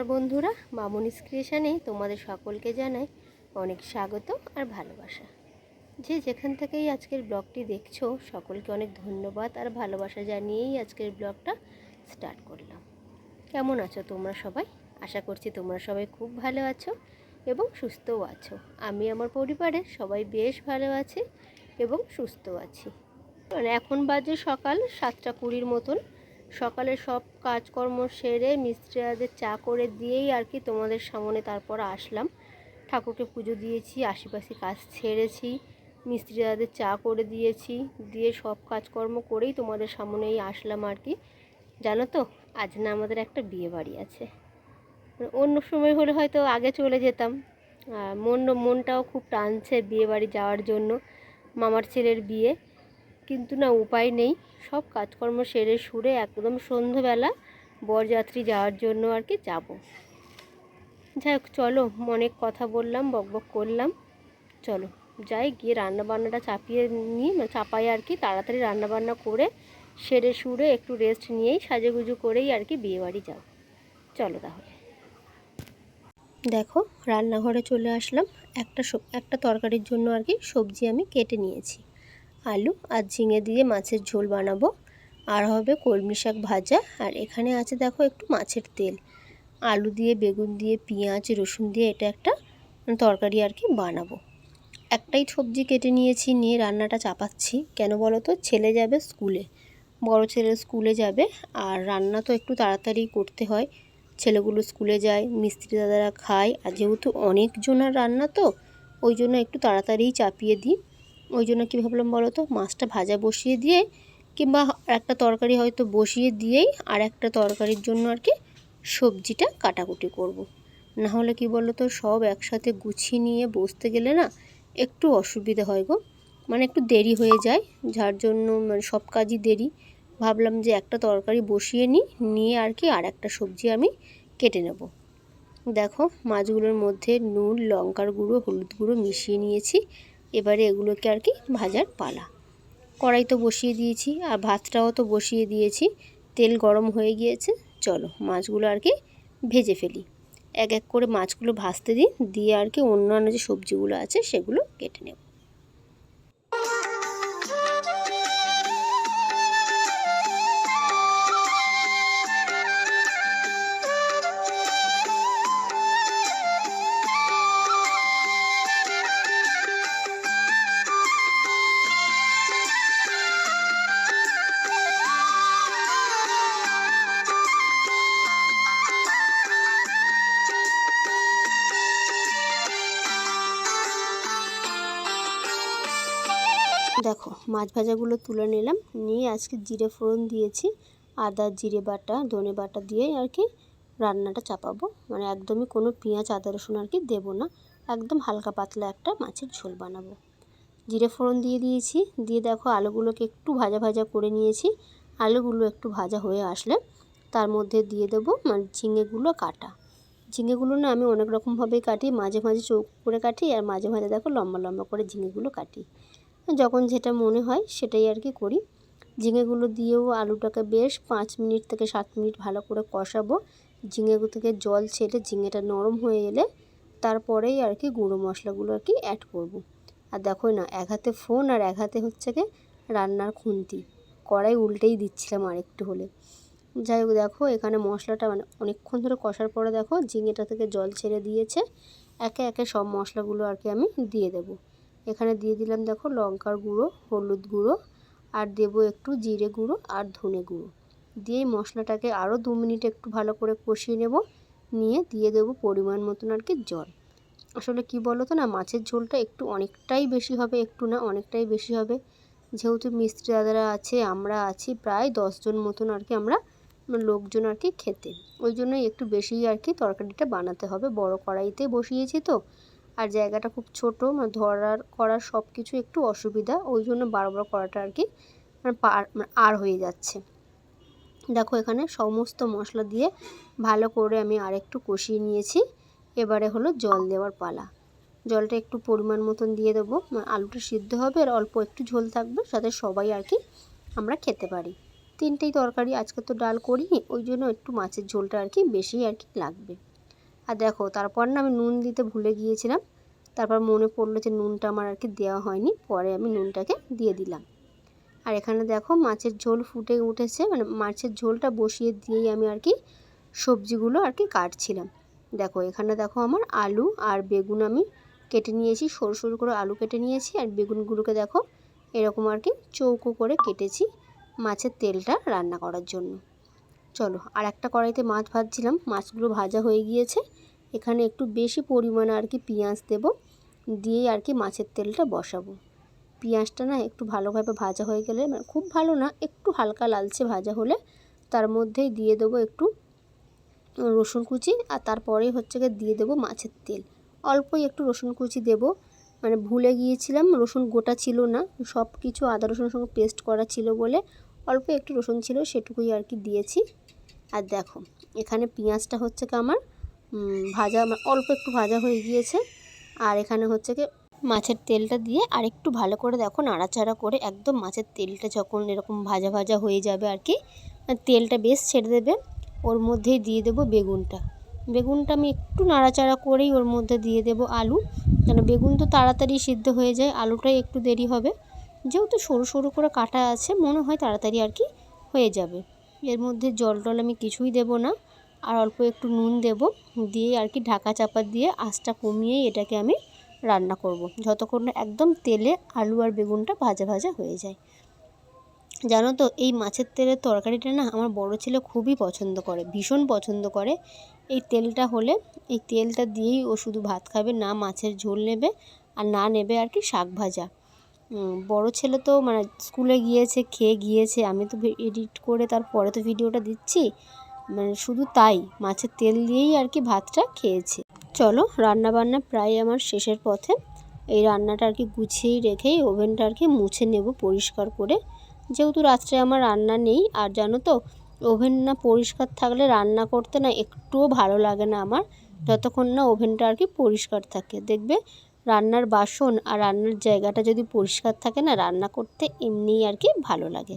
নমস্কার বন্ধুরা, মামনিস ক্রিয়েশনে তোমাদের সকলকে জানাই অনেক স্বাগত আর ভালোবাসা। যে যেখান থেকেই আজকের ব্লগটি দেখছ, সকলকে অনেক ধন্যবাদ আর ভালোবাসা জানিয়েই আজকের ব্লগটা স্টার্ট করলাম। কেমন আছো তোমরা সবাই? আশা করছি তোমরা সবাই খুব ভালো আছো এবং সুস্থও আছো। আমি আমার পরিবারের সবাই বেশ ভালো আছি এবং সুস্থ আছি। মানে এখন বাজে সকাল সাতটা কুড়ির মতন। সকালে সব কাজকর্ম সেরে মিস্ত্রিদের চা করে দিয়েই আর কি তোমাদের সামনে তারপর আসলাম। ঠাকুরকে পুজো দিয়েছি, আশেপাশে কাজ ছেড়েছি মিস্ত্রিদাদের চা করে দিয়েছি, দিয়ে সব কাজকর্ম করেই তোমাদের সামনেই আসলাম আর কি। জানো তো, আজ না আমাদের একটা বিয়ে বাড়ি আছে। মানে অন্য সময় হলে হয়তো আগে চলে যেতাম। মন মনটাও খুব টানছে বিয়ে বাড়ি যাওয়ার জন্য। মামার ছেলের বিয়ে। কিন্তু না উপায় নেই। সব কাজকর্ম সেরে সুরে একদম সন্ধ্যেবেলা বরযাত্রী যাওয়ার জন্য আর কি যাব। যাই হোক, চলো অনেক কথা বললাম বকবক করলাম। চলো, যাই, গিয়ে রান্না বান্নাটা চাপিয়ে নিয়ে মানে চাপাই আর কি, তাড়াতাড়ি রান্না বান্না করে সেরে সুরে একটু রেস্ট নিয়েই সাজেগুজু করেই আর কি বিয়েবাড়ি যাও চলো তাহলে। দেখো, রান্নাঘরে চলে আসলাম। একটা একটা তরকারির জন্য আর কি সবজি আমি কেটে নিয়েছি। আলু আর ঝিঙে দিয়ে মাছের ঝোল বানাবো। আর হবে কলমি শাক ভাজা। আর এখানে আছে দেখো একটু মাছের তেল। আলু দিয়ে, বেগুন দিয়ে, পেঁয়াজ, রসুন দিয়ে এটা একটা তরকারি আর কি বানাবো। একটাই সবজি কেটে নিয়েছি, নিয়ে রান্নাটা চাপাচ্ছি। কেন বলো তো? ছেলে যাবে স্কুলে। বড় ছেলে স্কুলে যাবে। আর রান্না তো একটু তাড়াতাড়ি করতে হয়। ছেলেগুলো স্কুলে যায়, মিস্ত্রি দাদারা খায়। আর যেহেতু অনেকজনের রান্না তো, ওই জন্য একটু তাড়াতাড়িই চাপিয়ে দিই। ওই জন্য কী ভাবলাম বলো তো, মাছটা ভাজা বসিয়ে দিয়ে কিংবা একটা তরকারি হয়তো বসিয়ে দিয়েই আর একটা তরকারির জন্য আর কি সবজিটা কাটাকুটি করব। না হলে কি বলো তো, সব একসাথে গুছিয়ে নিয়ে বসতে গেলে না একটু অসুবিধা হয় গো। মানে একটু দেরি হয়ে যায়, যার জন্য মানে সব কাজই দেরি। ভাবলাম যে একটা তরকারি বসিয়ে নিই, নিয়ে আর কি আর একটা সবজি আমি কেটে নেব। দেখো, মাছগুলোর মধ্যে নুন, লঙ্কার গুঁড়ো, হলুদ গুঁড়ো মিশিয়ে নিয়েছি। এবারে এগুলোকে আর কি ভাজার পালা। কড়াই তো বসিয়ে দিয়েছি, আর ভাতটাও তো বসিয়ে দিয়েছি। তেল গরম হয়ে গিয়েছে, চলো মাছগুলো আর কি ভেজে ফেলি। এক এক করে মাছগুলো ভাজতে দিন, দিয়ে আর কি অন্যান্য যে সবজিগুলো আছে সেগুলো কেটে নেব। দেখো, মাছ ভাজাগুলো তুলে নিলাম। নিয়ে আজকে জিরে ফোড়ন দিয়েছি। আদা, জিরে বাটা, ধনে বাটা দিয়ে আর কি রান্নাটা চাপাবো। মানে একদমই কোনো পেঁয়াজ, আদা, রসুন আর কি দেবো না। একদম হালকা পাতলা একটা মাছের ঝোল বানাবো। জিরে ফোড়ন দিয়ে দিয়েছি। দিয়ে দেখো আলুগুলোকে একটু ভাজা ভাজা করে নিয়েছি। আলুগুলো একটু ভাজা হয়ে আসলে তার মধ্যে দিয়ে দেবো মানে ঝিঙেগুলো কাটা। ঝিঙেগুলো না আমি অনেক রকমভাবেই কাটি। মাঝে মাঝে চৌক করে কাটি আর মাঝে মাঝে দেখো লম্বা লম্বা করে ঝিঙেগুলো কাটি। যখন যেটা মনে হয় সেটাই আর কি করি। ঝিঙেগুলো দিয়েও আলুটাকে বেশ পাঁচ মিনিট থেকে সাত মিনিট ভালো করে কষাবো। ঝিঙেগুলো থেকে জল ছেড়ে ঝিঙেটা নরম হয়ে এলে তারপরেই আর কি গুঁড়ো মশলাগুলো আর কি অ্যাড করব। আর দেখো না, এক হাতে ফোন আর এক হাতে হচ্ছে কি রান্নার খুন্তি। কড়াই উল্টেই দিচ্ছিলাম আরেকটু হলে। যাই হোক দেখো, এখানে মশলাটা মানে অনেকক্ষণ ধরে কষার পরে দেখো ঝিঙেটা থেকে জল ছেড়ে দিয়েছে। একে একে সব মশলাগুলো আর কি আমি দিয়ে দেবো। এখানে দিয়ে দিলাম দেখো লঙ্কার গুঁড়ো, হলুদ গুঁড়ো, আর দেব একটু জিরে গুঁড়ো আর ধনে গুঁড়ো। দিয়ে মশলাটাকে আরও দু মিনিট একটু ভালো করে কষিয়ে নেব। নিয়ে দিয়ে দেবো পরিমাণ মতন আর কি জল। আসলে কি বলো তো না, মাছের ঝোলটা একটু অনেকটাই বেশি হবে, একটু না অনেকটাই বেশি হবে। যেহেতু মিস্ত্রি দাদারা আছে, আমরা আছি প্রায় দশজন মতন আর কি আমরা লোকজন আর কি খেতে। ওই জন্যই একটু বেশি আর কি তরকারিটা বানাতে হবে। বড় কড়াইতে বসিয়েছি তো আর জায়গাটা খুব ছোটো মানে ধরার, করার সব কিছু একটু অসুবিধা। ওই জন্য বারবার করাটা আর কি মানে পার মানে আর হয়ে যাচ্ছে। দেখো এখানে সমস্ত মশলা দিয়ে ভালো করে আমি আর একটু কষিয়ে নিয়েছি। এবারে হলো জল দেওয়ার পালা। জলটা একটু পরিমাণ মতন দিয়ে দেবো। মানে আলুটা সিদ্ধ হবে আর অল্প একটু ঝোল থাকবে সাথে সবাই আর কি আমরা খেতে পারি। তিনটেই তরকারি, আজকে তো ডাল করিনি, ওই জন্য একটু মাছের ঝোলটা আর কি বেশি আর কি লাগবে। আর দেখো, তারপর না আমি নুন দিতে ভুলে গিয়েছিলাম। তারপর মনে পড়ল যে নুনটা আমার আর কি দেওয়া হয়নি, পরে আমি নুনটাকে দিয়ে দিলাম। আর এখানে দেখো মাছের ঝোল ফুটে উঠেছে মানে মাছের ঝোলটা বসিয়ে দিয়েই আমি আর কি সবজিগুলো আর কি কাটছিলাম। দেখো, এখানে দেখো আমার আলু আর বেগুন আমি কেটে নিয়েছি, সরু সরু করে আলু কেটে নিয়েছি আর বেগুনগুলোকে দেখো এরকম আর কি চৌকো করে কেটেছি মাছের তেলটা রান্না করার জন্য। চলো, আর একটা কড়াইতে মাছ ভাজছিলাম, মাছগুলো ভাজা হয়ে গিয়েছে। এখানে একটু বেশি পরিমাণে আর কি পেঁয়াজ দেব দিয়ে আর কি মাছের তেলটা বসাবো। পেঁয়াজটা না একটু ভালোভাবে ভাজা হয়ে গেলে মানে খুব ভালো না, একটু হালকা লালচে ভাজা হলে তার মধ্যেই দিয়ে দেবো একটু রসুন কুচি, আর তারপরে হচ্ছে গিয়ে দিয়ে দেবো মাছের তেল। অল্পই একটু রসুন কুচি দেবো মানে ভুলে গিয়েছিলাম, রসুন গোটা ছিল না সব কিছু আদা রসুনের সঙ্গে পেস্ট করা ছিল বলে অল্প একটু রসুন ছিল, সেটুকুই আর কি দিয়েছি। আর দেখো, এখানে পেঁয়াজটা হচ্ছে কি আমার ভাজা অল্প একটু ভাজা হয়ে গিয়েছে। আর এখানে হচ্ছে কি মাছের তেলটা দিয়ে আর একটু ভালো করে দেখো, নাড়াচাড়া করে একদম মাছের তেলটা যখন এরকম ভাজা ভাজা হয়ে যাবে আর কি তেলটা বেশ ছেড়ে দেবে। ওর মধ্যেই দিয়ে দেবো বেগুনটা। বেগুনটা আমি একটু নাড়াচাড়া করেই ওর মধ্যে দিয়ে দেবো আলু। কেন, বেগুন তো তাড়াতাড়ি সিদ্ধ হয়ে যায়, আলুটাই একটু দেরি হবে। যেহেতু সরু সরু করে কাটা আছে, মনে হয় তাড়াতাড়ি আর কি হয়ে যাবে। এর মধ্যে জল টল আমি কিছুই দেব না। আর অল্প একটু নুন দেব। দিয়ে আর কি ঢাকা চাপা দিয়ে আঁচটা কমিয়েই এটাকে আমি রান্না করব। যতক্ষণ না একদম তেলে আলু আর বেগুনটা ভাজা ভাজা হয়ে যায়। জানো তো, এই মাছের তেলের তরকারিটা না আমার বড় ছেলে খুবই পছন্দ করে, ভীষণ পছন্দ করে। এই তেলটা হলে, এই তেলটা দিয়েই ও শুধু ভাত খাবে, না মাছের ঝোল নেবে, আর না নেবে আর কি শাক ভাজা। বড় ছেলে তো মানে স্কুলে গিয়েছে, খেয়ে গিয়েছে, আমি তো এডিট করে তারপরে তো ভিডিওটা দিচ্ছি। মানে শুধু তাই, মাছের তেল দিয়েই আর কি ভাতটা খেয়েছে। চলো রান্না বান্না প্রায় আমার শেষের পথে। এই রান্নাটা আর কি গুছিয়েই রেখেই ওভেনটা আর কি মুছে নেব পরিষ্কার করে। যেহেতু রাত্রে আমার রান্না নেই, আর জানো তো, ওভেন না পরিষ্কার থাকলে রান্না করতে না একটুও ভালো লাগে না আমার। যতক্ষণ না ওভেনটা আর কি পরিষ্কার থাকে, দেখবে রান্নার বাসন আর রান্নার জায়গাটা যদি পরিষ্কার থাকে না, রান্না করতে এমনিই আর কি ভালো লাগে।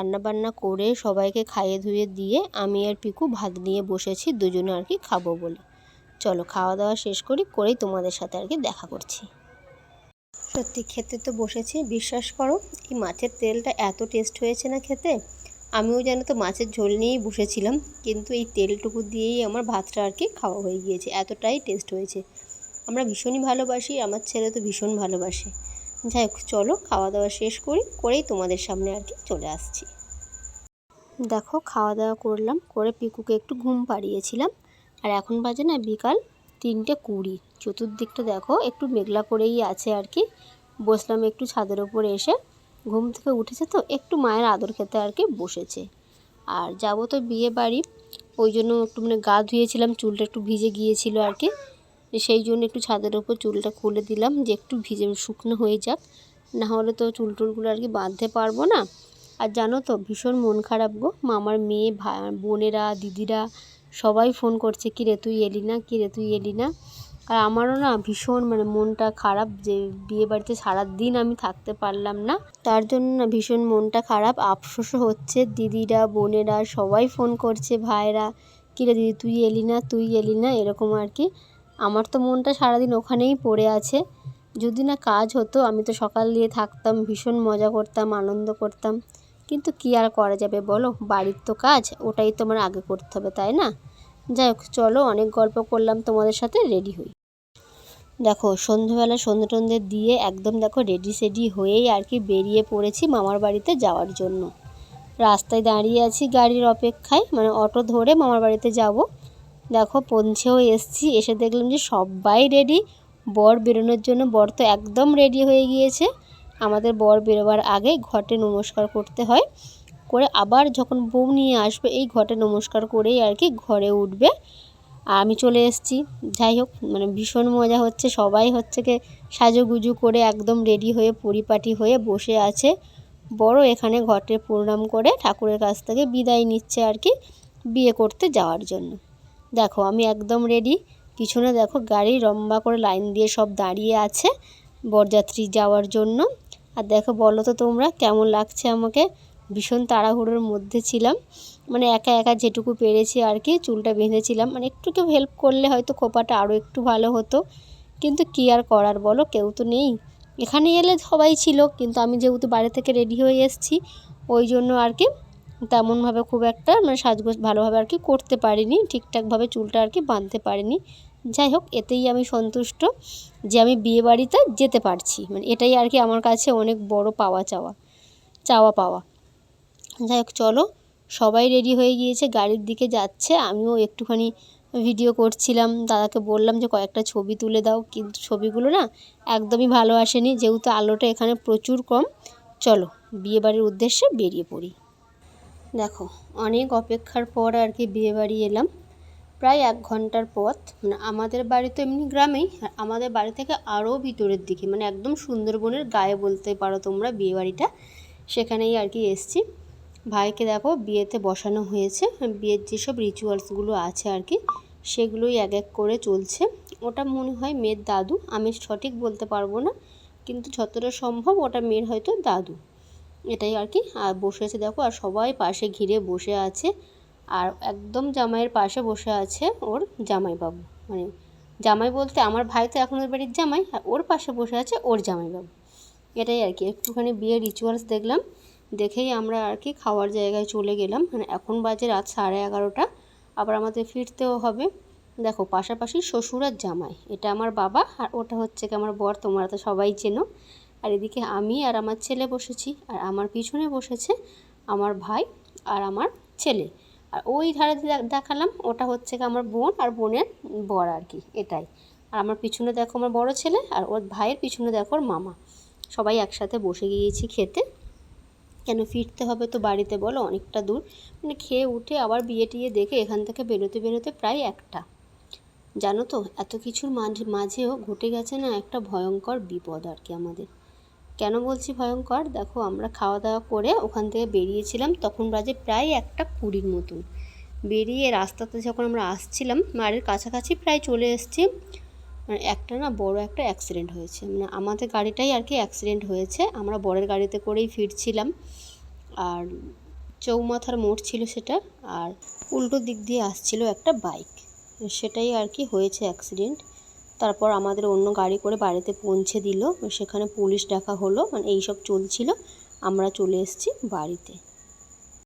রান্না বান্না করে সবাইকে খাইয়ে ধুয়ে দিয়ে আমি আর পিকু ভাত নিয়ে বসেছি, দুজনে আর কি খাব বলে। চলো খাওয়া দাওয়া শেষ করি, করেই তোমাদের সাথে আর কি দেখা করছি। সত্যি খেতে তো বসেছি, বিশ্বাস করো, এই মাছের তেলটা এত টেস্ট হয়েছে না খেতে। আমিও জানো তো মাছের ঝোল নিয়েই বসেছিলাম, কিন্তু এই তেলটুকু দিয়েই আমার ভাতটা আর কি খাওয়া হয়ে গিয়েছে, এতটাই টেস্ট হয়েছে। আমরা ভীষণই ভালোবাসি, আমার ছেলে তো ভীষণ ভালোবাসে। যাই হোক, চলো খাওয়া দাওয়া শেষ করি, করেই তোমাদের সামনে আর কি চলে আসছি। দেখো, খাওয়া দাওয়া করলাম, করে পিকুকে একটু ঘুম পাড়িয়েছিলাম। আর এখন বাজে না বিকাল তিনটে কুড়ি। চতুর্দিকটা দেখো, একটু মেঘলা করেই আছে আর কি। বসলাম একটু ছাদের ওপরে এসে, ঘুম থেকে উঠেছে তো, একটু মায়ের আদর খেতে আর কি বসেছে। আর যাব তো বিয়ে বাড়ি, ওই জন্য একটু মানে গা ধুয়েছিলাম, চুলটা একটু ভিজে গিয়েছিল আর কি। সেই জন্য একটু ছাদের ওপর চুলটা খুলে দিলাম যে একটু ভিজে শুকনো হয়ে যাক। না হলে তো চুল টুলগুলো আর কি বাঁধতে পারব না। আর জানো তো ভীষণ মন খারাপ গো। মামার মেয়ে বোনেরা, দিদিরা সবাই ফোন করছে, কী রে তুই এলি না? কী রে তুই এলি না? আর আমারও না ভীষণ মানে মনটা খারাপ যে বিয়ে বাড়িতে সারাদিন আমি থাকতে পারলাম না। তার জন্য না ভীষণ মনটা খারাপ। আফসোসও হচ্ছে। দিদিরা, বোনেরা সবাই ফোন করছে, ভাইরা, কী রে দিদি তুই এলি না? তুই এলি না? এরকম আর কি। আমার তো মনটা সারাদিন ওখানেই পড়ে আছে। যদি না কাজ হতো, আমি তো সকাল দিয়ে থাকতাম, ভীষণ মজা করতাম, আনন্দ করতাম। কিন্তু কী আর করা যাবে বলো? বাড়ির তো কাজ, ওটাই তো আমার আগে করতে হবে, তাই না? যাই হোক, চলো, অনেক গল্প করলাম তোমাদের সাথে, রেডি হই। দেখো সন্ধ্যেবেলা সন্ধ্যে টন্ধে দিয়ে একদম দেখো রেডি সেডি হয়েই আর কি বেরিয়ে পড়েছি মামার বাড়িতে যাওয়ার জন্য। রাস্তায় দাঁড়িয়ে আছি গাড়ির অপেক্ষায় মানে অটো ধরে মামার বাড়িতে যাব। দেখো পৌঁছেও এসছি, এসে দেখলাম যে সবাই রেডি বর বেরোনোর জন্য, বর তো একদম রেডি হয়ে গিয়েছে। আমাদের বর বেরোবার আগে ঘটে নমস্কার করতে হয়। করে আবার যখন বউ নিয়ে আসবে, এই ঘটে নমস্কার করেই আর কি ঘরে উঠবে। আমি চলে এসেছি। যাই হোক মানে ভীষণ মজা হচ্ছে। সবাই হচ্ছে কি সাজুগুজু করে একদম রেডি হয়ে, পরিপাটি হয়ে বসে আছে। বড় এখানে ঘটে প্রণাম করে ঠাকুরের কাছ থেকে বিদায় নিচ্ছে আর কি বিয়ে করতে যাওয়ার জন্য। দেখো, আমি একদম রেডি পিছনে দেখো, গাড়ি লম্বা করে লাইন দিয়ে সব দাঁড়িয়ে আছে বরযাত্রী যাওয়ার জন্য। আর দেখো, বলো তো তোমরা, কেমন লাগছে আমাকে? ভীষণ তাড়াহুড়োর মধ্যে ছিলাম। মানে একা একা যেটুকু পেরেছি আর কি, চুলটা বেঁধেছিলাম। মানে একটু কেউ হেল্প করলে হয়তো খোপাটা আরও একটু ভালো হতো। কিন্তু কী আর করার বলো, কেউ তো নেই। এখানে এলে সবাই ছিল, কিন্তু আমি যেহেতু বাড়ি থেকে রেডি হয়ে এসেছি, ওই জন্য আর কি তেমনভাবে খুব একটা মানে সাজগোজ ভালোভাবে আর কি করতে পারিনি, ঠিকঠাকভাবে চুলটা আর কি বাঁধতে পারিনি। যাই হোক, এতেই আমি সন্তুষ্ট যে আমি বিয়ে বাড়িতে যেতে পারছি। মানে এটাই আর কি আমার কাছে অনেক বড় পাওয়া চাওয়া চাওয়া পাওয়া। যাই হোক, চলো, সবাই রেডি হয়ে গিয়েছে, গাড়ির দিকে যাচ্ছে। আমিও একটুখানি ভিডিও করছিলাম, দাদাকে বললাম যে কয়েকটা ছবি তুলে দাও, কিন্তু ছবিগুলো না একদমই ভালো আসেনি, যেহেতু আলোটা এখানে প্রচুর কম। চলো বিয়েবাড়ির উদ্দেশ্যে বেরিয়ে পড়ি। দেখো, অনেক অপেক্ষার পর আর কি বিয়েবাড়ি এলাম। প্রায় এক ঘণ্টার পথ। মানে আমাদের বাড়ি তো এমনি গ্রামেই, আর আমাদের বাড়ি থেকে আরও ভিতরের দিকে মানে একদম সুন্দরবনের গায়ে বলতে পারো তোমরা বিয়েবাড়িটা সেখানেই আর কি এসছি। ভাইকে দেখো, বিয়েতে বসানো হয়েছে। বিয়ের যেসব রিচুয়ালসগুলো আছে আর কি, সেগুলোই এক এক করে চলছে। ওটা মনে হয় মেয়ের দাদু। আমি সঠিক বলতে পারব না, কিন্তু যতটা সম্ভব ওটা মেয়ের হয়তো দাদু। এটাই আর কি। আর বসে আছে দেখো, আর সবাই পাশে ঘিরে বসে আছে। আর একদম জামাইয়ের পাশে বসে আছে ওর জামাইবাবু। মানে জামাই বলতে আমার ভাই তো এখন ওর বাড়ির জামাই, আর ওর পাশে বসে আছে ওর জামাইবাবু। এটাই আর কি। একটুখানি বিয়ের রিচুয়ালস দেখলাম। দেখেই আমরা আর কি খাওয়ার জায়গায় চলে গেলাম। মানে এখন বাজে রাত সাড়ে এগারোটা। আবার আমাদের ফিরতেও হবে। দেখো, পাশাপাশি শ্বশুর আর জামাই। এটা আমার বাবা আর ওটা হচ্ছে কি আমার বর, তোমরা তো সবাই চেনো। আর এদিকে আমি আর আমার ছেলে বসেছি, আর আমার পিছনে বসেছে আমার ভাই আর আমার ছেলে। আর ওই ধারে দেখালাম, ওটা হচ্ছে আমার বোন আর বোনের বর আর কি, এটাই। আর আমার পিছনে দেখো আমার বড় ছেলে আর ওর ভাইয়ের পিছনে দেখো ওর মামা। সবাই একসাথে বসে গিয়েছি খেতে। কেন ফিরতে হবে তো বাড়িতে বলো, অনেকটা দূর। মানে খেয়ে উঠে আবার বিয়ে টিয়ে দেখে এখান থেকে বেরোতে বেরোতে প্রায় একটা। জানো তো, এত কিছুর মাঝে, মাঝেও ঘটে গেছে না একটা ভয়ঙ্কর বিপদ আর কি আমাদের। কেন বলছি ভয়ঙ্কর? দেখো, আমরা খাওয়া দাওয়া করে ওখান থেকে বেরিয়েছিলাম, তখন বাজে প্রায় একটা কুড়ির মতন। বেরিয়ে রাস্তাতে যখন আমরা আসছিলাম, বাড়ির কাছাকাছি প্রায় চলে এসেছি মানে একটা না বড় একটা অ্যাক্সিডেন্ট হয়েছে। মানে আমাদের গাড়িটাই আর কি অ্যাক্সিডেন্ট হয়েছে, আমরা বরের গাড়িতে করেই ফিরছিলাম। আর চৌমাথার মোড় ছিল সেটা, আর উল্টো দিক দিয়ে আসছিল একটা বাইক সেটাই আর কি হয়েছে অ্যাক্সিডেন্ট তারপর আমাদের অন্য গাড়ি করে বাড়িতে পৌঁছে দিল। সেখানে পুলিশ ডাকা হলো। মানে এইসব চলছিল। আমরা চলে এসেছি বাড়িতে।